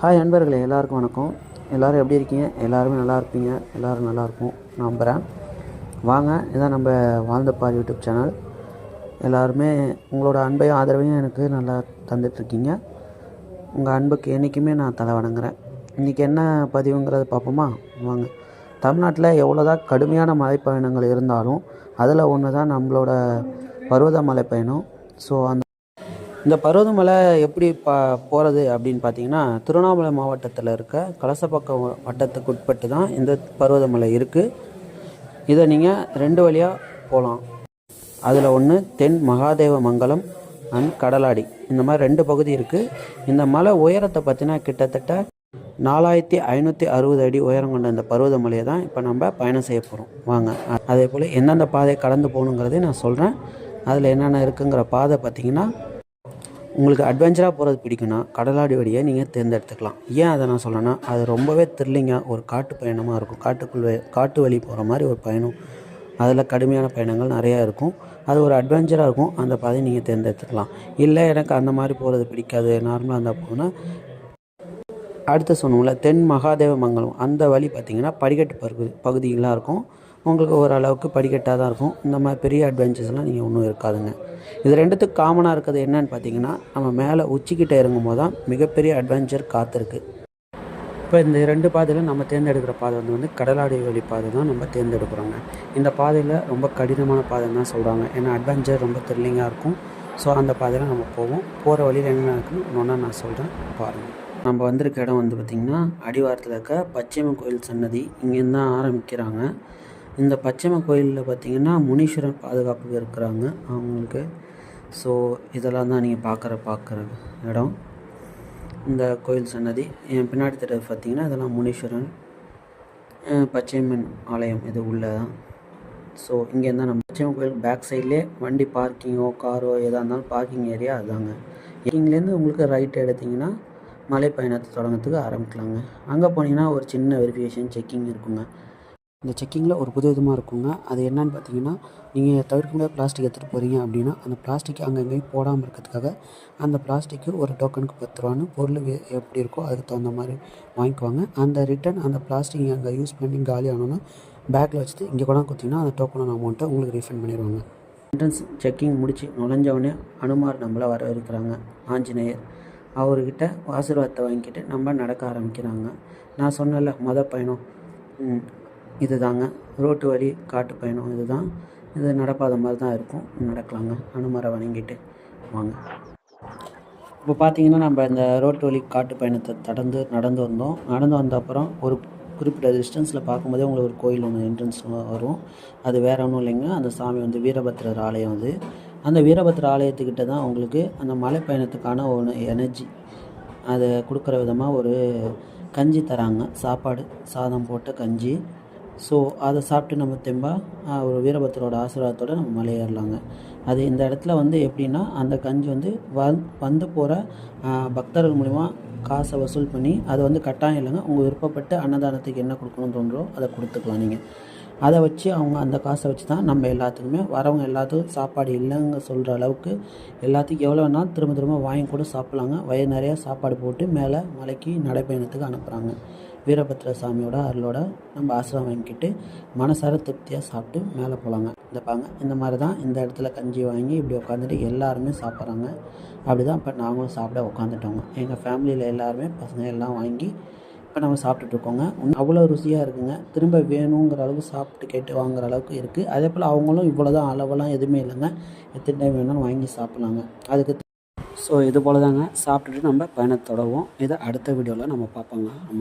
Hi நண்பர்களே எல்லாருக்கும் வணக்கம். எல்லோரும் எப்படி இருக்கீங்க? எல்லாருமே நல்லா இருப்பீங்க. எல்லோரும் நல்லாயிருக்கும் நம்புகிறேன் வாங்க இதான் நம்ம வாழ்ந்த பார் யூடியூப் சேனல். எல்லாருமே உங்களோட அன்பையும் ஆதரவையும் எனக்கு நல்லா தந்துட்டுருக்கீங்க. உங்கள் அன்புக்கு என்றைக்குமே நான் தலை வணங்குறேன். இன்றைக்கி என்ன பதிவுங்கிறத பார்ப்போமா? வாங்க. தமிழ்நாட்டில் எவ்வளோதான் கடுமையான மலைப்பயணங்கள் இருந்தாலும் அதில் ஒன்று தான் நம்மளோட பருவத மலைப்பயணம் ஸோ அந்த இந்த பருவதமலை எப்படி பா போகிறது அப்படின்னு பார்த்தீங்கன்னா திருவண்ணாமலை மாவட்டத்தில் இருக்க கலசப்பக்கம் வட்டத்துக்கு உட்பட்டு தான் இந்த பருவதமலை இருக்குது இதை நீங்கள் ரெண்டு வழியாக போகலாம் அதில் ஒன்று தென் மகாதேவ மங்கலம் அண்ட் கடலாடி. இந்த மாதிரி ரெண்டு பகுதி இருக்குது இந்த மலை உயரத்தை பார்த்தீங்கன்னா கிட்டத்தட்ட நாலாயிரத்தி ஐநூற்றி அறுபது அடி உயரம் கொண்ட இந்த பருவதமலையை தான் இப்போ நம்ம பயணம் செய்ய போகிறோம் வாங்க. அதே போல் எந்தெந்த பாதையை கடந்து போகணுங்கிறதையும் நான் சொல்கிறேன் அதில் என்னென்ன இருக்குங்கிற பாதை பார்த்தீங்கன்னா உங்களுக்கு அட்வென்ச்சராக போகிறது பிடிக்குன்னா கடலாடி வழியை நீங்கள் தேர்ந்தெடுத்துக்கலாம். ஏன் அதை நான் சொல்கிறேன்னா அது ரொம்பவே த்ரில்லிங்காக ஒரு காட்டு பயணமாக இருக்கும். காட்டுக்குள்ளே காட்டு வழி போகிற மாதிரி ஒரு பயணம். அதில் கடுமையான பயணங்கள் நிறையா இருக்கும். அது ஒரு அட்வென்ச்சராக இருக்கும். அந்த பாதையை நீங்கள் தேர்ந்தெடுத்துக்கலாம். இல்லை எனக்கு அந்த மாதிரி போகிறது பிடிக்காது. நார்மலாக இருந்தால் போனால் அடுத்து சொன்னோம்ல தென் மகாதேவ மங்கலம் அந்த வழி பார்த்திங்கன்னா படிக்கட்டு பகுதி பகுதிகளாக இருக்கும். உங்களுக்கு ஓரளவுக்கு படிக்கட்டாக தான் இருக்கும். இந்த மாதிரி பெரிய அட்வென்ச்சர்ஸ்லாம் நீங்கள் ஒன்றும் இருக்காதுங்க. இது ரெண்டுத்துக்கு காமனாக இருக்கிறது என்னன்னு பார்த்தீங்கன்னா நம்ம மேலே உச்சிக்கிட்ட இறங்கும் போது தான் மிகப்பெரிய அட்வென்ச்சர் காத்திருக்கு. இப்போ இந்த ரெண்டு பாதையில் நம்ம தேர்ந்தெடுக்கிற பாதை வந்து வந்து கடலாடி வழி பாதை தான் நம்ம தேர்ந்தெடுக்கிறோங்க. இந்த பாதையில் ரொம்ப கடினமான பாதைன்னு தான் சொல்கிறாங்க ஏன்னா அட்வென்ச்சர் ரொம்ப த்ரில்லிங்காக இருக்கும். ஸோ அந்த பாதையில் நம்ம போவோம். போகிற வழியில் என்ன இருக்குன்னு ஒன்றா நான் சொல்கிறேன் பாருங்கள் நம்ம வந்திருக்க இடம் வந்து பார்த்திங்கன்னா அடிவாரத்தில் இருக்க பச்சையம்மன் கோயில் சன்னதி. இங்கேருந்து தான் ஆரம்பிக்கிறாங்க. இந்த பச்சையம்மன் கோயிலில் பார்த்திங்கன்னா முனீஸ்வரன் பாதுகாப்புக்கு இருக்கிறாங்க அவங்களுக்கு. ஸோ இதெல்லாம் தான் நீங்கள் பார்க்குற பார்க்குற இடம். இந்த கோயில் சன்னதி என் பின்னாடி தெரியாது பார்த்தீங்கன்னா இதெல்லாம் முனீஸ்வரன் பச்சையம்மன் ஆலயம் இது உள்ளே தான் ஸோ இங்கே இருந்தால் நம்ம பச்சையம்மன் கோயில் பேக் சைட்லேயே வண்டி பார்க்கிங்கோ காரோ எதாக இருந்தாலும் பார்க்கிங் ஏரியா அதுதாங்க இங்கேருந்து உங்களுக்கு ரைட் எடுத்திங்கன்னா மலை பயணத்தை தொடங்கிறதுக்கு ஆரம்பிக்கலாங்க. அங்கே போனீங்கன்னா ஒரு சின்ன வெரிஃபிகேஷன் செக்கிங் இருக்குங்க. இந்த செக்கிங்கில் ஒரு புது விதமாக இருக்குங்க. அது என்னன்னு பார்த்தீங்கன்னா நீங்கள் தவிர்க்க முடியாத பிளாஸ்டிக் எடுத்துகிட்டு போகிறீங்க அப்படின்னா அந்த பிளாஸ்டிக் அங்கங்கேயும் போடாமல் இருக்கிறதுக்காக அந்த பிளாஸ்டிக்கு ஒரு டோக்கனுக்கு பத்து ரூபான்னு பொருள் எப்படி இருக்கோ அதுக்கு தகுந்த மாதிரி வாங்கிக்குவாங்க. அந்த ரிட்டன் அந்த பிளாஸ்டிக் அங்கே யூஸ் பண்ணி காலி ஆனோன்னா பேக்கில் வச்சுட்டு இங்கே கூட கொடுத்தீங்கன்னா அந்த டோக்கன் அமௌண்ட்டை உங்களுக்கு ரீஃபண்ட் பண்ணிடுவாங்க. என்ட்ரன்ஸ் செக்கிங் முடித்து நுழைஞ்சவொடனே அனுமார் நம்மளை வரவேற்கிறாங்க. ஆஞ்சநேயர். அவர்கிட்ட ஆசீர்வாதத்தை வாங்கிக்கிட்டு நம்ம நடக்க ஆரம்பிக்கிறாங்க. நான் சொன்னல மொதல் பயணம். இது தாங்க ரோட்டு வழி காட்டு பயணம் இது தான் இது நடப்பாத மாதிரி தான் இருக்கும். நடக்கலாங்க. அனுமரை வணங்கிட்டு வாங்க. இப்போ பார்த்தீங்கன்னா நம்ம இந்த ரோட்டு வழி காட்டு பயணத்தை கடந்து நடந்து வந்தோம். நடந்து வந்த அப்புறம் ஒரு குறிப்பிட்ட டிஸ்டன்ஸில் பார்க்கும்போதே உங்களுக்கு ஒரு கோயில் ஒன்று என்ட்ரன்ஸ் வரும். அது வேறு ஒன்றும் இல்லைங்க. அந்த சாமி வந்து வீரபத்ரர் ஆலயம் அது. அந்த வீரபத்ர ஆலயத்துக்கிட்ட தான் உங்களுக்கு அந்த மலை பயணத்துக்கான ஒன்று எனர்ஜி அதை கொடுக்குற விதமாக ஒரு கஞ்சி தராங்க. சாப்பாடு சாதம் போட்ட கஞ்சி. ஸோ அதை சாப்பிட்டு நம்ம தெம்பாக ஒரு வீரபத்தரோட ஆசீர்வாதத்தோடு நம்ம மலையேறலாங்க. அது இந்த இடத்துல வந்து எப்படின்னா அந்த கஞ்சி வந்து வந் வந்து போகிற பக்தர்கள் மூலிமா காசை வசூல் பண்ணி அது வந்து கட்டாயம் இல்லைங்க. உங்கள் விருப்பப்பட்டு அன்னதானத்துக்கு என்ன கொடுக்கணும்னு தோன்றோ அதை கொடுத்துக்கலாம் நீங்கள் அதை வச்சு அவங்க அந்த காசை வச்சு தான் நம்ம எல்லாத்துக்குமே வரவங்க எல்லாத்துக்கும் சாப்பாடு இல்லைங்க சொல்கிற அளவுக்கு எல்லாத்துக்கும் எவ்வளோ வேணாலும் திரும்ப திரும்ப வாங்கி கூட சாப்பிட்லாங்க. வயிறு நிறையா சாப்பாடு போட்டு மேலே மலைக்கு நடைப்பயணத்துக்கு அனுப்புகிறாங்க வீரபத்ர சாமியோட அருளோட நம்ம ஆசிரம் வாங்கிக்கிட்டு மனசார திருப்தியாக சாப்பிட்டு மேலே போகலாங்க இந்த பாங்க இந்த மாதிரி தான் இந்த இடத்துல கஞ்சி வாங்கி இப்படி உட்காந்துட்டு எல்லாருமே சாப்பிட்றாங்க. அப்படி தான் இப்போ நாங்களும் சாப்பிட உட்காந்துட்டோங்க எங்கள் ஃபேமிலியில் எல்லாருமே பசங்க எல்லாம் வாங்கி இப்போ நம்ம சாப்பிட்டுட்ருக்கோங்க. அவ்வளோ ருசியாக இருக்குங்க. திரும்ப வேணுங்கிற அளவுக்கு சாப்பிட்டு கேட்டு வாங்குற அளவுக்கு இருக்குது அதே போல் அவங்களும் இவ்வளோ தான் அளவெல்லாம் எதுவுமே இல்லைங்க. எத்தனை டைம் வேணாலும் வாங்கி சாப்பிட்லாங்க. அதுக்கு ஸோ இது போல் தாங்க சாப்பிட்டுட்டு நம்ம பயணத்தை இதை அடுத்த வீடியோவில் நம்ம பார்ப்போங்க.